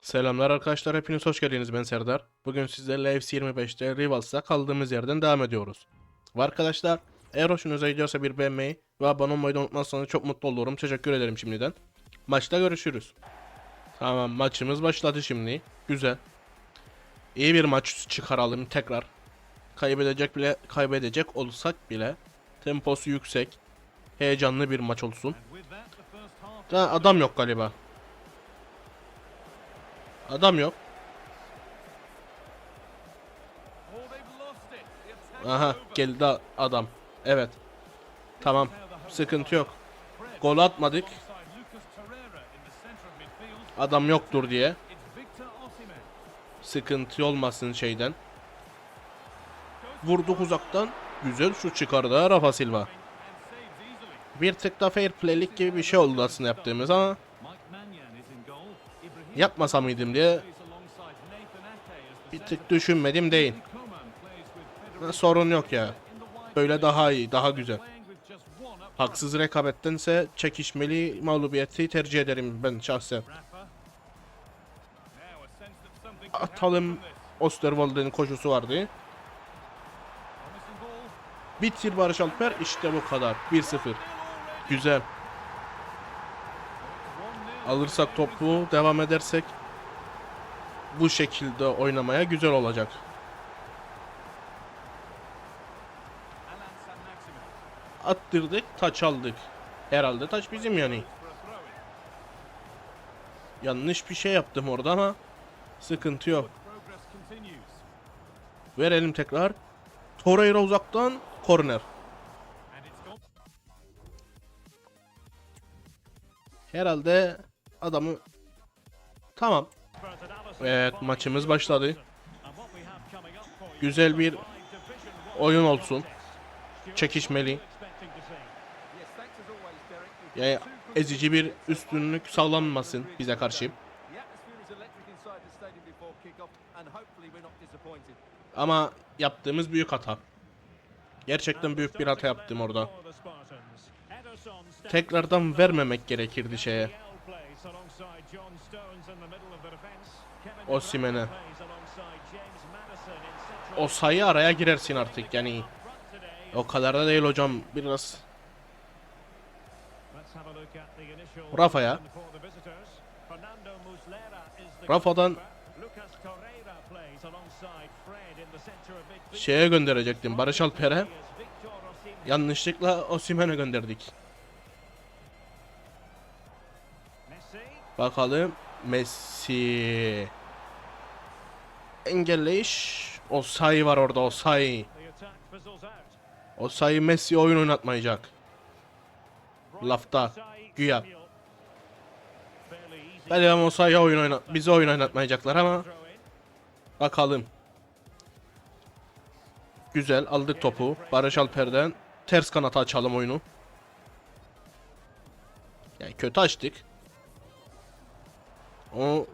Selamlar arkadaşlar, hepiniz hoş geldiniz. Ben Serdar. Bugün sizlerle FC25'te Rivals'a kaldığımız yerden devam ediyoruz. Ve arkadaşlar, eğer hoşunuza gidiyorsa bir beğenmeyi ve abone olmayı da unutmazsanız çok mutlu olurum. Teşekkür ederim şimdiden. Maçta görüşürüz. Tamam, maçımız başladı şimdi. Güzel. İyi bir maç çıkaralım tekrar. Kaybedecek bile kaybedecek olsak bile temposu yüksek. Heyecanlı bir maç olsun. Ha, adam yok galiba. Adam yok. Aha geldi adam. Evet. Tamam. Sıkıntı yok. Gol atmadık. Adam yoktur diye. Sıkıntı olmasın şeyden. Vurduk uzaktan. Güzel şut çıkardı Rafa Silva. Bir tık da fair play'lik gibi bir şey oldu aslında yaptığımız ama yapmasa mıydım diye bir tık düşünmedim değil. Sorun yok ya. Böyle daha iyi, daha güzel. Haksız rekabettense çekişmeli mağlubiyeti tercih ederim ben şahsen. Atalım Osterwolde'nin koşusu vardı. Bitir Barış Alper işte bu kadar. 1-0. Güzel. Alırsak topu devam edersek bu şekilde oynamaya güzel olacak. Attırdık, taç aldık. Herhalde taç bizim yani. Yanlış bir şey yaptım orada ama sıkıntı yok. Verelim tekrar. Torreira uzaktan korner. Herhalde adamı Tamam. Evet maçımız başladı. Güzel bir oyun olsun. Çekişmeli. Yani ezici bir üstünlük sağlanmasın bize karşı. Ama yaptığımız büyük hata. Gerçekten büyük bir hata yaptım orada. Tekrardan vermemek gerekirdi şeye. Osimhen'e. O sayı araya girersin artık yani. O kadar da değil hocam biraz. Rafa'ya. Rafa'dan şeye gönderecektim Barış Alper'e. Yanlışlıkla Osimhen'e gönderdik. Bakalım Messi. Engelleyiş. O sayı var orada o sayı. O sayı Messi oyun oynatmayacak. Lafta. Güya. Belki ama o sayı oyun oynat bizi oyun oynatmayacaklar ama bakalım. Güzel aldık topu. Barış Alper'den ters kanata açalım oyunu. Yani kötü açtık. O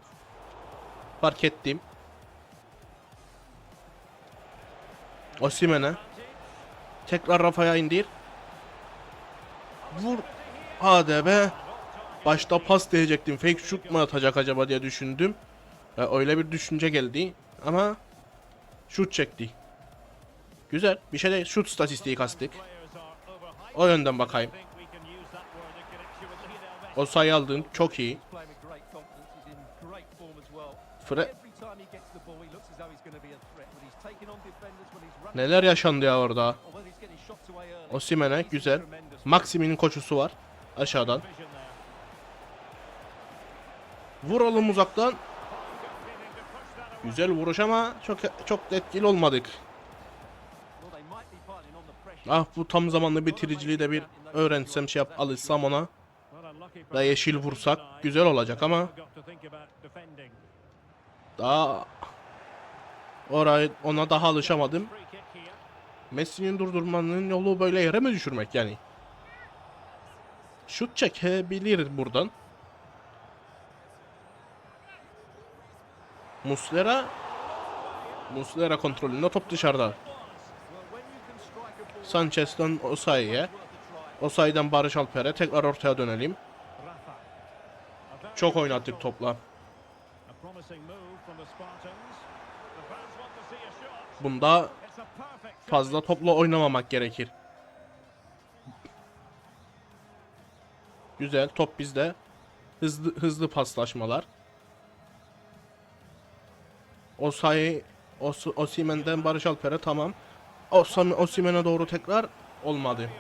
fark ettim. Osimhen'e. Tekrar Rafa'ya indir. Vur. Hadi be. Başta pas diyecektim. Fake shoot mu atacak acaba diye düşündüm. Ya öyle bir düşünce geldi. Ama şut çekti. Güzel. Bir şey de şut statistiği kastık. O yönden bakayım. O sayı aldın. Çok iyi. Fre Neler yaşandı ya orada? Osimhen'e güzel. Maximin'in koşusu var. Aşağıdan. Vuralım uzaktan. Güzel vuruş ama çok çok etkili olmadık. Ah bu tam zamanlı bitiriciliği de bir öğrensem şey yap alışsam ona. Ve yeşil vursak güzel olacak ama daha orayı ona daha alışamadım. Messi'nin durdurmanın yolu böyle yere mi düşürmek yani? Şut çekebilir buradan. Muslera Muslera kontrolünde top dışarıda. Sanchez'den Osayi'ye. Osayi'den Barış Alper'e tekrar ortaya dönelim. Çok oynattık topla. Bunda fazla topla oynamamak gerekir. Güzel top bizde. Hızlı hızlı paslaşmalar. Osayi Os Osimen'den Barış Alper'e tamam. Osam Osimen'e doğru tekrar olmadı.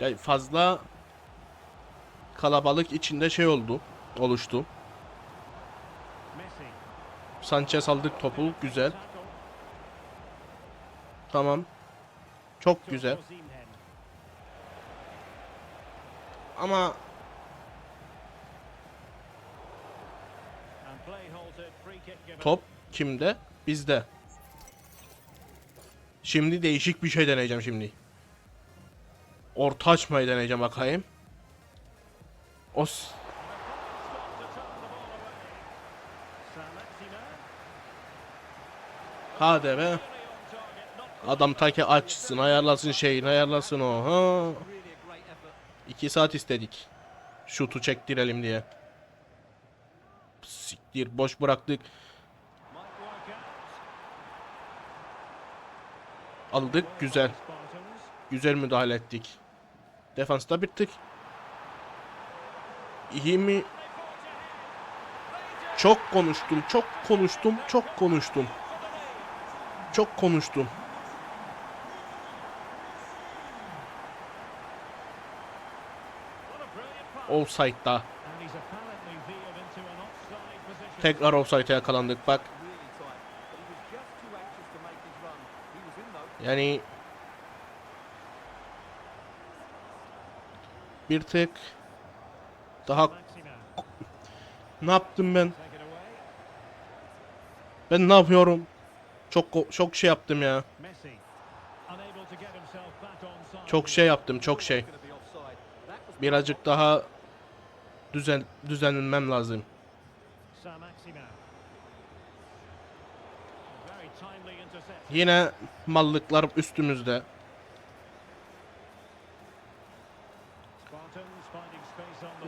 Yani fazla kalabalık içinde şey oldu. Oluştu. Sanchez aldık topu. Güzel. Tamam. Çok güzel. Ama top kimde? Bizde. Şimdi değişik bir şey deneyeceğim şimdi. Orta açmayı deneyeceğim bakayım. Os Be. Adam ta ki açsın, ayarlasın şeyini, ayarlasın o. Ha. İki saat istedik. Şutu çektirelim diye. Siktir, boş bıraktık. Aldık, güzel. Güzel müdahale ettik. Defansta bittik. İyi mi? Çok konuştum, çok konuştum, çok konuştum. Çok konuştum. Offside'da. Tekrar offside'e yakalandık bak. Yani bir tek daha ne yaptım ben? Ben ne yapıyorum? Çok çok şey yaptım ya. Çok şey yaptım, çok şey. Birazcık daha düzen düzenlenmem lazım. Yine mallıklar üstümüzde.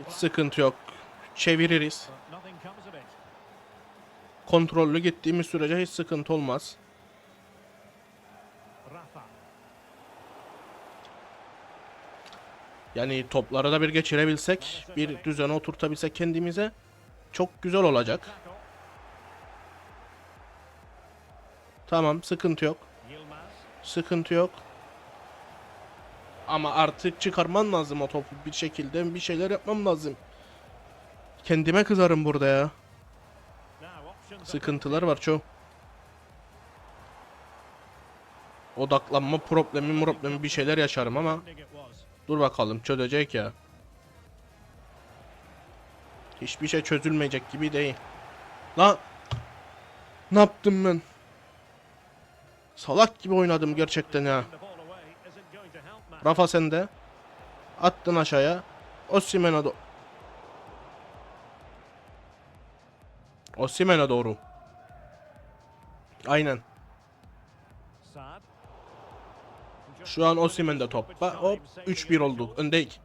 Hiç sıkıntı yok. Çeviririz. Kontrollü gittiğimiz sürece hiç sıkıntı olmaz. Yani topları da bir geçirebilsek, bir düzene oturtabilsek kendimize çok güzel olacak. Tamam, sıkıntı yok. Sıkıntı yok. Ama artık çıkarman lazım o topu bir şekilde bir şeyler yapmam lazım. Kendime kızarım burada ya. Sıkıntılar var çok. Odaklanma problemi problemi bir şeyler yaşarım ama dur bakalım çözecek ya. Hiçbir şey çözülmeyecek gibi değil. Lan ne yaptım ben? Salak gibi oynadım gerçekten ya. Rafa sende. Attın aşağıya. Osimhen'e do Osimhen'e doğru. Aynen. Şu an Osimhen'de top. Bak hop 3-1 olduk. Öndeyik.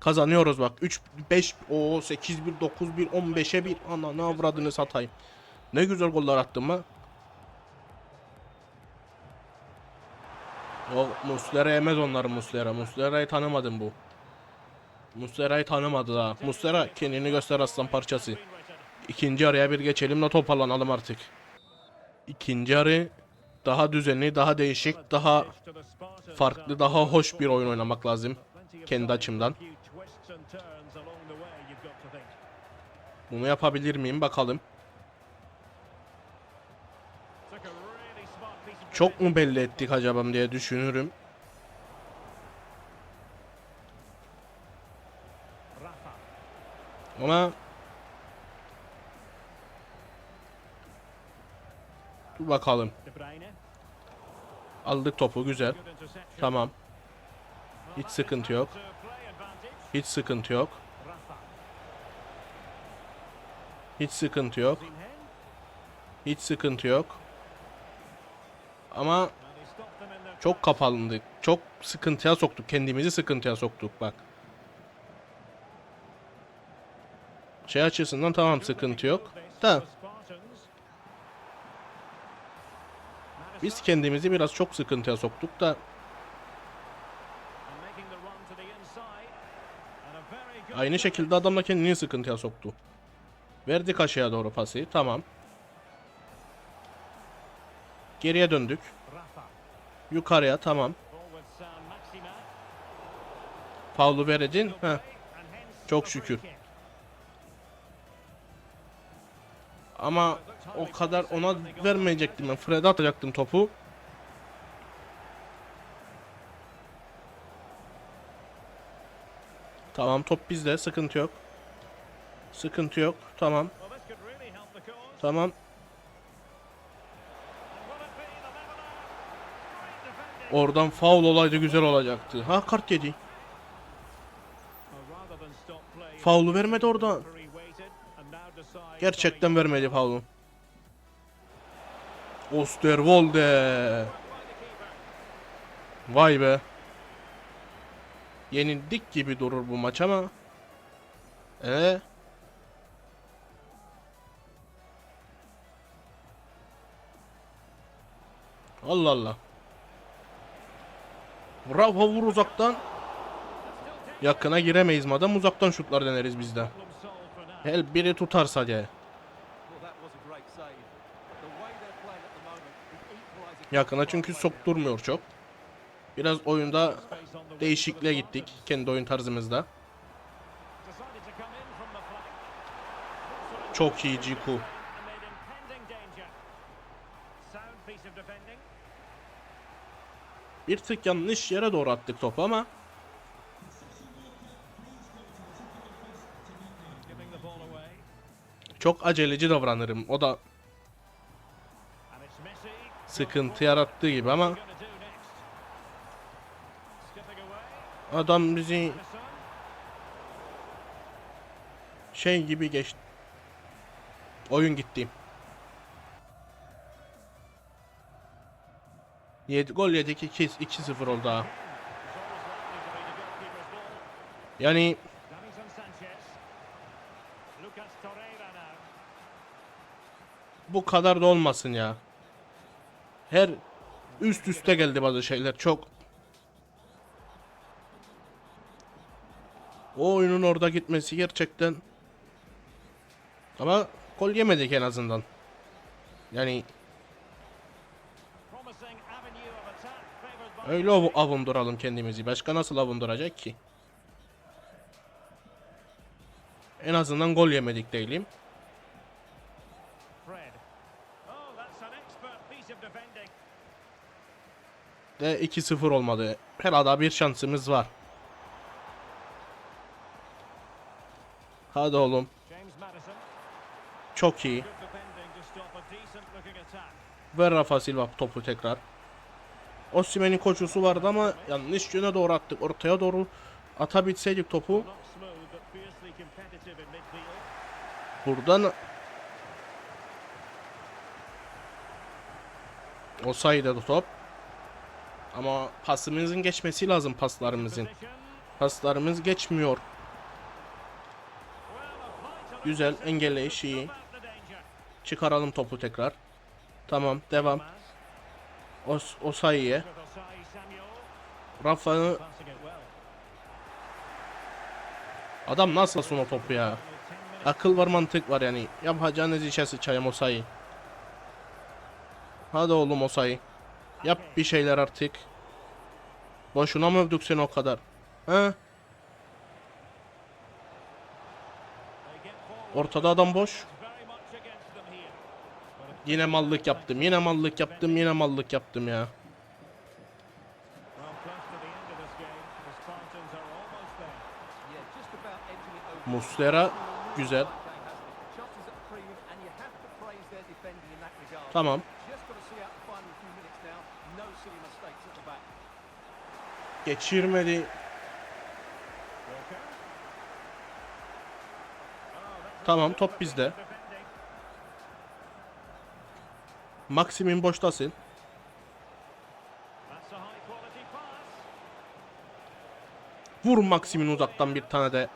Kazanıyoruz bak. 3 5 o 8-1 9-1 15'e 1. Ana ne avradını satayım. Ne güzel goller attım ha. O Muslera yemez onları Muslera. Muslera'yı tanımadım bu. Muslera'yı tanımadı daha. Muslera kendini göster aslan parçası. İkinci araya bir geçelim de toparlanalım artık. İkinci arı daha düzenli, daha değişik, daha farklı, daha hoş bir oyun oynamak lazım. Kendi açımdan. Bunu yapabilir miyim bakalım. Çok mu belli ettik acaba diye düşünürüm. Ama bakalım. Aldık topu güzel. Tamam. Hiç sıkıntı yok. Hiç sıkıntı yok. Hiç sıkıntı yok. Hiç sıkıntı yok. Ama çok kapalındık. Çok sıkıntıya soktuk. Kendimizi sıkıntıya soktuk bak. Şey açısından tamam sıkıntı yok. Da biz kendimizi biraz çok sıkıntıya soktuk da aynı şekilde adam da kendini sıkıntıya soktu. Verdik aşağıya doğru pası. Tamam. Geriye döndük. Yukarıya tamam. Faulu veredin. Heh. Çok şükür. Ama o kadar ona vermeyecektim ben. Fred'e atacaktım topu. Tamam top bizde. Sıkıntı yok. Sıkıntı yok. Tamam. Tamam. Oradan faul olaydı güzel olacaktı. Ha kart yedi. Faulu vermedi oradan. Gerçekten vermedi faulu. Osterwolde. Vay be. Yenildik gibi durur bu maç ama. Ee? Allah Allah. Rafa vur uzaktan. Yakına giremeyiz madem uzaktan şutlar deneriz bizde. Hel biri tutarsa diye. Yakına çünkü sokturmuyor çok. Biraz oyunda değişikliğe gittik kendi oyun tarzımızda. Çok iyi Ciku. Bir tık yanlış yere doğru attık topu ama çok aceleci davranırım. O da sıkıntı yarattığı gibi ama adam bizi şey gibi geçti. Oyun gitti. 7 gol yedik 2 2-0 oldu. Yani bu kadar da olmasın ya. Her üst üste geldi bazı şeyler çok. O oyunun orada gitmesi gerçekten ama gol yemedik en azından. Yani öyle av avunduralım kendimizi. Başka nasıl avunduracak ki? En azından gol yemedik değilim. De 2-0 olmadı. Herhalde bir şansımız var. Hadi oğlum. Çok iyi. Ver Rafa Silva topu tekrar. Osimhen'in koşusu vardı ama yanlış yöne doğru attık. Ortaya doğru atabilseydik topu. Buradan o sayıda top. Ama pasımızın geçmesi lazım paslarımızın. Paslarımız geçmiyor. Güzel engelleyiş iyi. Çıkaralım topu tekrar. Tamam devam. O, o sayıya. Rafa'nı Adam nasıl son o topu ya? Akıl var mantık var yani. Yapacağınız işe sıçayım o sayı. Hadi oğlum o sayı. Yap bir şeyler artık. Boşuna mı övdük seni o kadar? He? Ortada adam boş. Yine mallık yaptım. Yine mallık yaptım. Yine mallık yaptım ya. Muslera güzel. Tamam. Geçirmedi. Tamam top bizde. Maxim'in boştasın. Vur Maxim'in uzaktan bir tane de.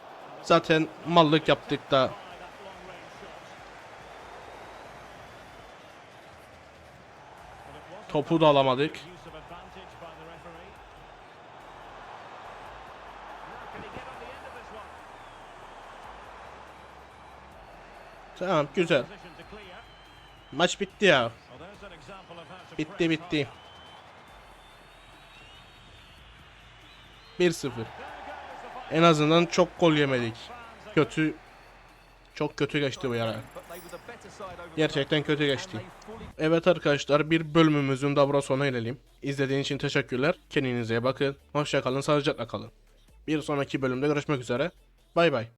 Zaten mallık yaptık da. Topu da alamadık. Tamam güzel. Maç bitti ya. Bitti bitti. hard. 1-0. There goes the ball. En azından çok gol yemedik. Kötü çok kötü geçti bu yara. Gerçekten kötü geçti. Evet arkadaşlar bir bölümümüzün da burada sona erelim. İzlediğiniz için teşekkürler. Kendinize bakın. Hoşça kalın, sağlıcakla kalın. Bir sonraki bölümde görüşmek üzere. Bay bay.